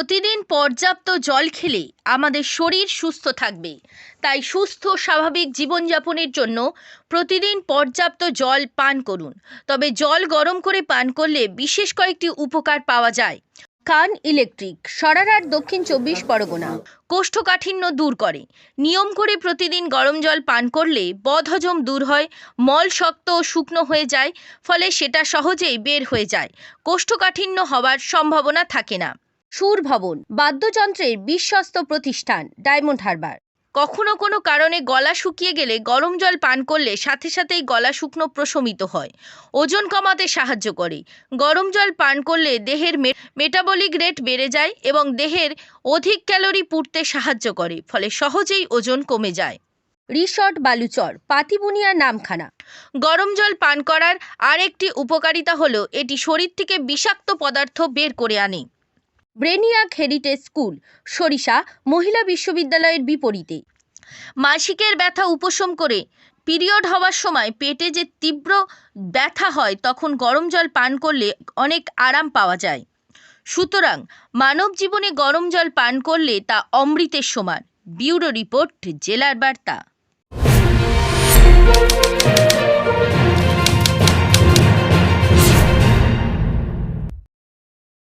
প্রতিদিন পর্যাপ্ত জল খেলে আমাদের শরীর সুস্থ থাকবে। তাই সুস্থ, স্বাভাবিক জীবনযাপনের জন্য প্রতিদিন পর্যাপ্ত জল পান করুন। তবে জল গরম করে পান করলে বিশেষ কয়েকটি উপকার পাওয়া যায়। কান ইলেকট্রিক সরারার দক্ষিণ চব্বিশ পরগনা, কোষ্ঠকাঠিন্য দূর করে। নিয়ম করে প্রতিদিন গরম জল পান করলে বদহজম দূর হয়, মল শক্ত ও শুকনো হয়ে যায়, ফলে সেটা সহজেই বের হয়ে যায়। কোষ্ঠকাঠিন্য হওয়ার সম্ভাবনা থাকে না। সুর ভবন বাদ্যযন্ত্রের বিশ্বস্ত প্রতিষ্ঠান ডায়মন্ড হারবার। কখনো কোনো কারণে গলা শুকিয়ে গেলে গরম জল পান করলে সাথে সাথেই গলা শুকনো প্রশমিত হয়। ওজন কমাতে সাহায্য করে। গরম জল পান করলে দেহের মেটাবলিক রেট বেড়ে যায় এবং দেহের অধিক ক্যালোরি পুড়তে সাহায্য করে ফলে সহজেই ওজন কমে যায়। রিসর্ট বালুচর পাতিবুনিয়ার নামখানা। গরম জল পান করার আরেকটি উপকারিতা হলো এটি শরীর থেকে বিষাক্ত পদার্থ বের করে আনে। ব্রেনিয়াক হেরিটেজ স্কুল, সরিষা, মহিলা বিশ্ববিদ্যালয়ের বিপরীতে। মাসিকের ব্যথা উপশম করে পিরিয়ড হওয়ার সময় পেটে যে তীব্র ব্যথা হয়, তখন গরম জল পান করলে অনেক আরাম পাওয়া যায়। সুতরাং মানব জীবনে গরম জল পান করলে তা অমৃতের সমান। ব্যুরো রিপোর্ট, জেলার বার্তা।